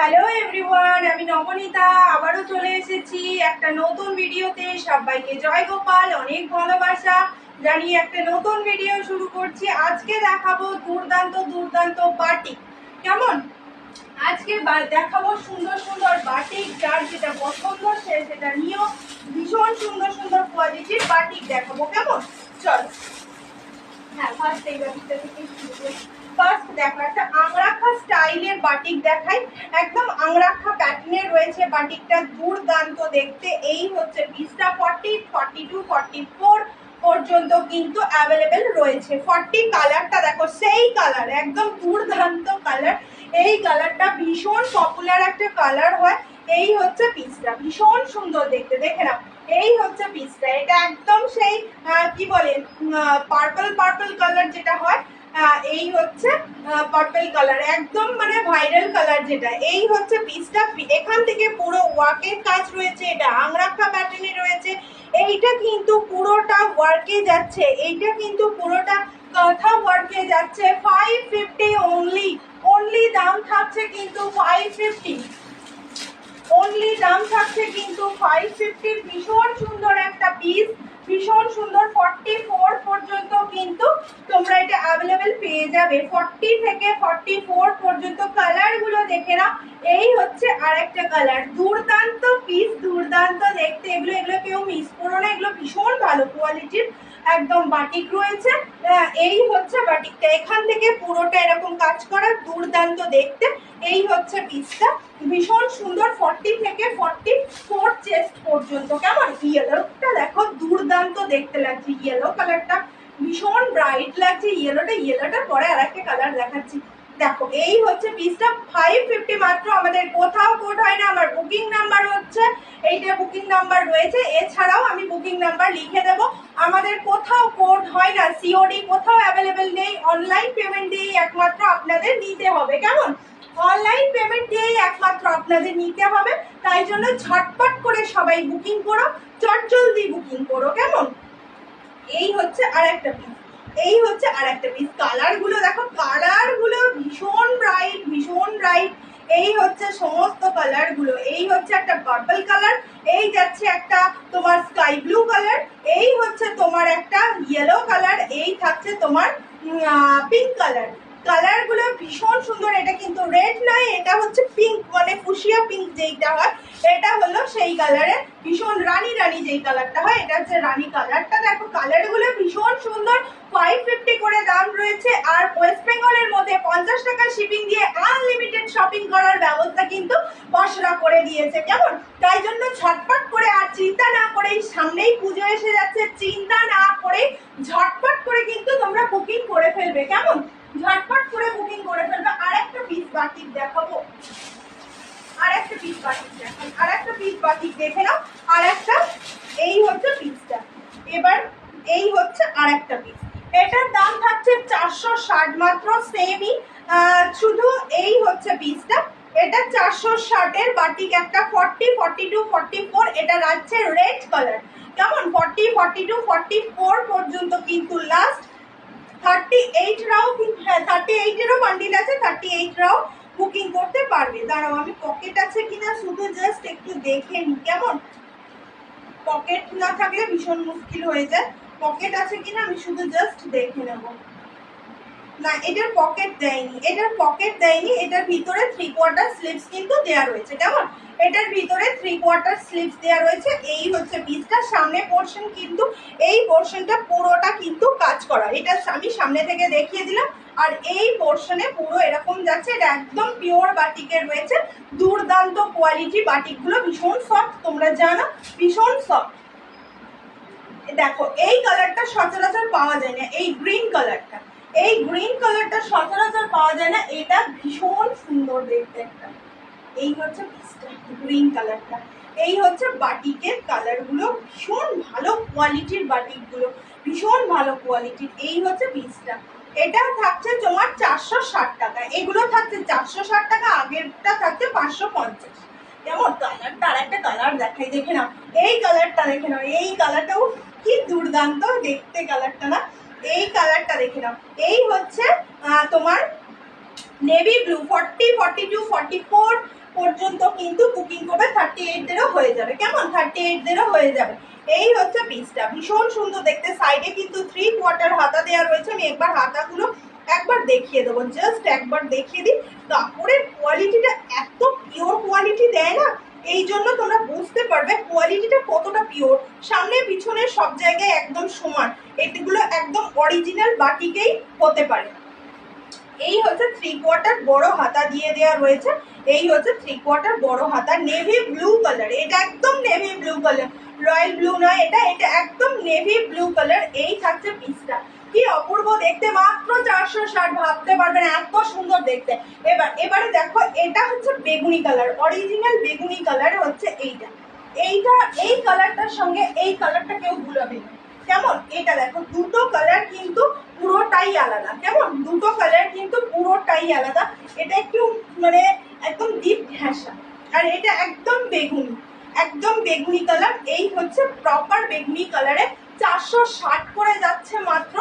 Hello everyone আমি নবনীতা, আবারও চলে এসেছি একটা নতুন ভিডিওতে। সবাইকে জয় গোপাল, অনেক ভালোবাসা। জানিয়ে একটা নতুন ভিডিও শুরু করছি। আজকে দেখাবো দুর্দান্ত দুর্দান্ত বাটিক কেমন? আজকে দেখাবো সুন্দর সুন্দর বাটিক যার যেটা পছন্দ, সে সেটা নিয়েও ভীষণ সুন্দর সুন্দর কোয়ালিটির বাটিক দেখাবো। কেমন? চলো। হ্যাঁ ফার্স্ট এই বাটিকটা থেকে শুরু ফার্স্ট দেখো, একটা আংরাখা স্টাইলের বাটিক দেখাই। একদম আংরাখা প্যাটার্নের রয়েছে বাটিকটা দুর্দান্ত দেখতে। এই হচ্ছে পিসটা forty forty two forty four পর্যন্ত কিন্তু অ্যাভেলেবেল রয়েছে। ফর্টি কালারটা দেখো, সেই কালার একদম দুর্দান্ত কালার এই কালারটা ভীষণ পপুলার একটা কালার হয়। এই হচ্ছে পিসটা ভীষণ সুন্দর দেখতে, দেখে নাও। এই হচ্ছে পিসটা এটা একদম সেই কি বলে পার্পল পার্পল কালার যেটা হয় এই হচ্ছে পার্পল কালার একদম মানে ভাইরাল কালার যেটা। এই হচ্ছে পিসটা এখান থেকে পুরো ওয়ার্কের কাজ রয়েছে এটা, আংরাক্ষা প্যাটার্নে রয়েছে। এইটা কিন্তু পুরোটা ওয়ার্কে যাচ্ছে। এইটা কিন্তু পুরোটা কথা ওয়ার্কে যাচ্ছে। ফাইভ ফিফটি অনলি অনলি দাম থাকছে কিন্তু ফাইভ ফিফটি অনলি দাম থাকছে কিন্তু ফাইভ ফিফটি ভীষণ সুন্দর একটা পিস ভীষণ সুন্দর ফর্টি ফোর পর্যন্ত কিন্তু তোমরা এটা অ্যাভেলেবেল পেয়ে যাবে। ফর্টি থেকে ফর্টি ফোর পর্যন্ত কালারগুলো দেখে নাও। এই হচ্ছে আর একটা কালার দুর্দান্ত পিস দুর্দান্ত দেখতে। এগুলো এগুলো কেউ মিস করো না। এগুলো ভীষণ ভালো কোয়ালিটির একদম বাটিক রয়েছে। এই হচ্ছে বাটিকটা। এখান থেকে পুরোটা এরকম কাজ করা, দুর্দান্ত দেখতে। এই হচ্ছে পিসটা ভীষণ সুন্দর ফর্টি থেকে ফর্টি ফোর চেস্ট পর্যন্ত। কেমন? ইয়েলোটা দেখো, দুর্দান্ত দেখতে লাগছে। ইয়েলো কালারটা ভীষণ ব্রাইট লাগছে। ইয়েলোটা ইয়েলোটার পরে আর একটা কালার দেখাচ্ছি। দেখো, এই হচ্ছে পিসটা ফাইভ ফিফটি মাত্র। আমাদের কোথাও কোড হয় না, আমার বুকিং নাম্বার হচ্ছে, এইটা বুকিং নাম্বার রয়েছে। এছাড়াও আমি বুকিং নাম্বার লিখে দেবো। আমাদের কোথাও কোড হয় না সিওডি কোথাও অ্যাভেলেবেল নেই। অনলাইন পেমেন্ট দিয়েই একমাত্র আপনাদের নিতে হবে, কেমন? অনলাইন পেমেন্ট দিয়েই একমাত্র আপনাদের নিতে হবে। তাই জন্য ঝটপট করে সবাই বুকিং করো চটজলদি বুকিং করো, কেমন? এই হচ্ছে আর একটা পিস এই হচ্ছে আর একটা পিস কালারগুলো দেখো কালারগুলো ভীষণ ব্রাইট ভীষণ ব্রাইট এই হচ্ছে সমস্ত কালারগুলো। এই হচ্ছে একটা পার্পল কালার এই যাচ্ছে একটা তোমার স্কাই ব্লু কালার এই হচ্ছে তোমার একটা ইয়েলো কালার এই থাকছে তোমার পিঙ্ক কালার কালারগুলো ভীষণ সুন্দর, এটা কিন্তু রেড নয়, এটা হচ্ছে পিঙ্ক মানে ফুসিয়া পিঙ্ক যেইটা হয়, এটা হলো সেই কালারে ভীষণ রানী রানী যেই কালারটা হয়, এটা হচ্ছে রানী কালারটা দেখো কালারগুলো ভীষণ সুন্দর ফাইভ ফিফটি করে দাম রয়েছে, আর ওয়েস্ট বেঙ্গলের মধ্যে পঞ্চাশ টাকা শিপিং দিয়ে আনলিমিটেড শপিং করার ব্যবস্থা কিন্তু বসরা করে দিয়েছে। কেমন? তাই জন্য ঝটপট করে আর চিন্তা না করে সামনেই পুজো এসে যাচ্ছে, চিন্তা না করে ঝটপট করে কিন্তু তোমরা বুকিং করে ফেলবে। কেমন? ঝটপট করে বুকিং করে ফেলবে। আর একটা পিস বাটিক দেখাবো। আর একটা পিস বাটিক দেখাই আর একটা পিস বাটিক দেখে নাও। আর একটা এই হচ্ছে পিসটা এবার এই হচ্ছে আর একটা পিস এটার দাম থাকছে চারশো ষাট মাত্র সেমই শুধু এই হচ্ছে পিসটা এটা চারশো ষাটের বাটিক একটা forty forty two forty four এটা রাখছে রেড কালার কেমন? Forty forty two forty four পর্যন্ত কিন্তু লাস্ট থার্টি এইট রাও হ্যাঁ থার্টি এইটেরও বান্ডিল আছে থার্টি এইট রাও বুকিং করতে পারবে। দাঁড়াও, আমি পকেট আছে কিনা শুধু জাস্ট একটু দেখে নি। কেমন? পকেট না থাকলে ভীষণ মুশকিল হয়ে যায়। পকেট আছে কিনা আমি শুধু জাস্ট দেখে নেব। না, এটার পকেট দেয়নি, এটার পকেট দেয়নি, এটার ভিতরে থ্রি কোয়ার্টার স্লিপস কিন্তু দেওয়া রয়েছে, কেমন? এটার ভিতরে থ্রি কোয়ার্টার স্লিপস দেওয়া রয়েছে, এই হচ্ছে পিসটা সামনে পোর্শন কিন্তু, এই পোর্শনটা পুরোটা কিন্তু কাজ করা, এটা আমি সামনে থেকে দেখিয়ে দিলাম, আর এই পোর্শনে পুরো এরকম যাচ্ছে, এটা একদম পিওর বাটিকের রয়েছে, দুর্দান্ত কোয়ালিটি বাটিকগুলো ভীষণ সফট তোমরা জানো, ভীষণ সফট দেখো, এই কালারটা সচরাচর পাওয়া যায় না, এই গ্রিন কালারটা এই গ্রিন কালারটা সচরাচর পাওয়া যায় না, এটা ভীষণ সুন্দর দেখতে একটা। এই হচ্ছে গ্রিন কালারটা এই হচ্ছে বাটিকের কালারগুলো ভীষণ ভালো কোয়ালিটির বাটিকগুলো ভীষণ ভালো কোয়ালিটির এই হচ্ছে পিসটা এটা থাকছে তোমার চারশো ষাট টাকা। এগুলো থাকছে চারশো ষাট টাকা, আগেরটা থাকছে পাঁচশো পঞ্চাশ। কেমন কালারটা আর একটা কালার দেখাই, দেখে নাও। এই কালারটা দেখে নাও। এই কালারটাও কি দুর্দান্ত দেখতে কালারটা না। এই কালারটা দেখে নাও। এই হচ্ছে তোমার navy blue forty forty two forty four পর্যন্ত কিন্তু বুকিং করবে থার্টি এইটদেরও হয়ে যাবে। কেমন? থার্টি এইটদেরও হয়ে যাবে। এই হচ্ছে পিসটা ভীষণ সুন্দর দেখতে। সাইডে কিন্তু থ্রি কোয়ার্টার হাতা দেওয়া রয়েছে। আমি একবার হাতাগুলো একবার দেখিয়ে দেবো। জাস্ট একবার দেখিয়ে দিই। কাপড়ের কোয়ালিটিটা এত পিওর কোয়ালিটি দেয় না? এই জন্য তোমরা বুঝতে পারবে কোয়ালিটিটা কতটা পিওর সামনে পিছনে সব জায়গায় একদম সমান। এগুলো একদম অরিজিনাল বাটিকেই হতে পারে। এই হচ্ছে থ্রি কোয়ার্টার বড় হাতা দিয়ে দেওয়া রয়েছে। এই হচ্ছে থ্রি কোয়ার্টার বড় হাতা নেভি ব্লু কালার এটা একদম navy blue colour royal blue নয় এটা এটা একদম নেভি ব্লু কালার এই থাকছে পিসটা কি অপূর্ব দেখতে মাত্র চারশো ষাট, ভাবতে পারবেন এত সুন্দর দেখতে। এবার, এবারে দেখো, এটা হচ্ছে বেগুনি কালার অরিজিনাল বেগুনি কালার হচ্ছে এইটা। এইটা, এই কালারটার সঙ্গে এই কালারটা কেউ ভুলাবে না। কেমন? এটা দেখো, দুটো কালার কিন্তু পুরোটাই আলাদা। কেমন? দুটো কালার কিন্তু পুরোটাই আলাদা। এটা একটু মানে একদম ডিপ ঘেঁষা আর এটা একদম বেগুনি। একদম বেগুনি কালার এই হচ্ছে প্রপার বেগুনি কালারে চারশো ষাট করে যাচ্ছে মাত্র।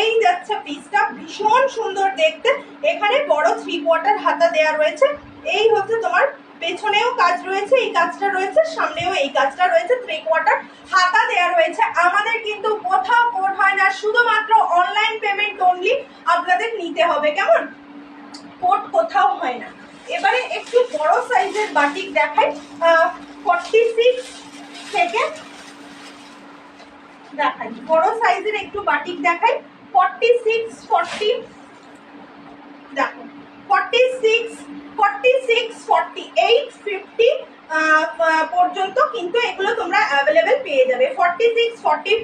এই যাচ্ছে পিসটা ভীষণ সুন্দর দেখতে। এখানে বড় থ্রি কোয়ার্টার হাতা দেয়া রয়েছে। এই হচ্ছে তোমার পেছনেও কাজ রয়েছে, এই কাজটা রয়েছে, সামনেও এই কাজটা রয়েছে থ্রি কোয়ার্টার হাতা দেয়া রয়েছে। আমাদের কিন্তু কোথাও কোড হয় না, শুধুমাত্র অনলাইন পেমেন্ট অনলি আপনাদের নিতে হবে, কেমন? কোড কোথাও হয় না। এবারে একটু বড় সাইজের বাটিক দেখাই। ফর্টি সিক্স থেকে দেখাই। বড় সাইজের একটু বাটিক দেখাই। ফর্টি সিক্স ফর্টি দেখো। Forty six forty six forty eight fifty পর্যন্ত কিন্তু এগুলো তোমরা অ্যাভেলেবেল পেয়ে যাবে। Forty six forty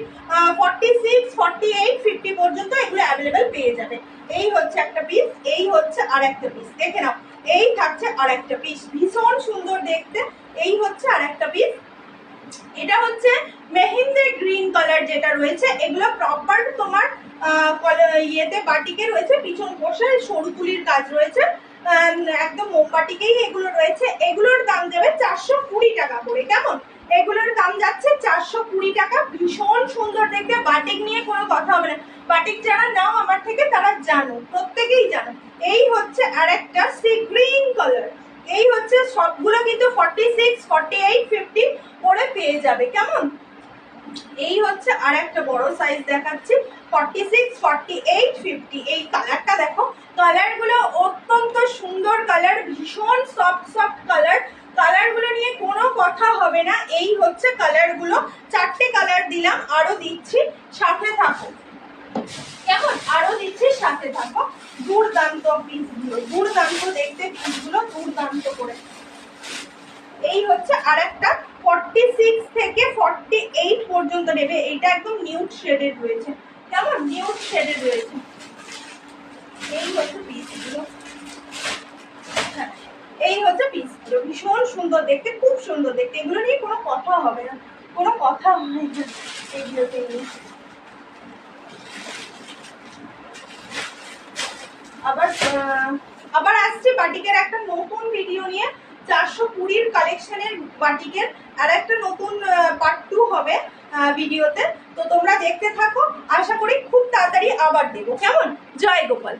forty six forty eight fifty পর্যন্ত এগুলো অ্যাভেলেবেল পেয়ে যাবে। এই হচ্ছে একটা পিস এই হচ্ছে আর একটা পিস দেখে নাও, এই থাকছে আর একটা পিস ভীষণ সুন্দর দেখতে। এই হচ্ছে আর একটা পিস এটা হচ্ছে মেহেন্দি গ্রিন কালার যেটা রয়েছে, এগুলো প্রপার তোমার ইয়েতে বাটিকে রয়েছে, পিছন বসে সরু তুলির কাজ রয়েছে। একদম মোমবাটিকেই এগুলো রয়েছে। এগুলোর দাম যাবে চারশো কুড়ি টাকা করে, কেমন? এগুলোর দাম যাচ্ছে চারশো কুড়ি টাকা। ভীষণ সুন্দর দেখতে, বাটিক নিয়ে কোনো কথা হবে না। বাটিক যারা নাও আমার থেকে তারা জানো, প্রত্যেকেই জানো। এই হচ্ছে আর একটা সি গ্রিন কালার এই হচ্ছে সবগুলো কিন্তু forty six forty eight fifty করে পেয়ে যাবে, কেমন? এই হচ্ছে আর একটা বড় সাইজ দেখাচ্ছি forty six forty eight fifty এই কালারটা দেখো কালারগুলো অত্যন্ত সুন্দর কালার ভীষণ সফট সফট কালার কালারগুলো নিয়ে কোনো কথা হবে না, এই হচ্ছে কালারগুলো চারটে কালার দিলাম আরও দিচ্ছি, সাথে থাকো। কেমন? আরও দিচ্ছি, সাথে থাকো। দুর্দান্ত পিসগুলো দুর্দান্ত দেখতে পিসগুলো দুর্দান্ত করে। এই হচ্ছে আর একটা ফর্টি সিক্স থেকে ফর্টি এইট পর্যন্ত নেবে। এটা একদম নিউড শেডেড রয়েছে। কেমন? নিউড শেডেড রয়েছে। এই হচ্ছে পিসগুলো হ্যাঁ, এই হচ্ছে পিসগুলো ভীষণ সুন্দর দেখতে খুব সুন্দর দেখতে। এগুলো নিয়ে কোনো কথা হবে না। কোনো কথা হয় না এইগুলোকে নিয়ে আবার আবার আসছে বাটিকের একটা নতুন ভিডিও নিয়ে। চারশো কুড়ির কালেকশনের বাটিকের আর একটা নতুন পার্ট টু হবে ভিডিওতে তো তোমরা দেখতে থাকো। আশা করি খুব তাড়াতাড়ি আবার দেবো। কেমন? জয় গোপাল।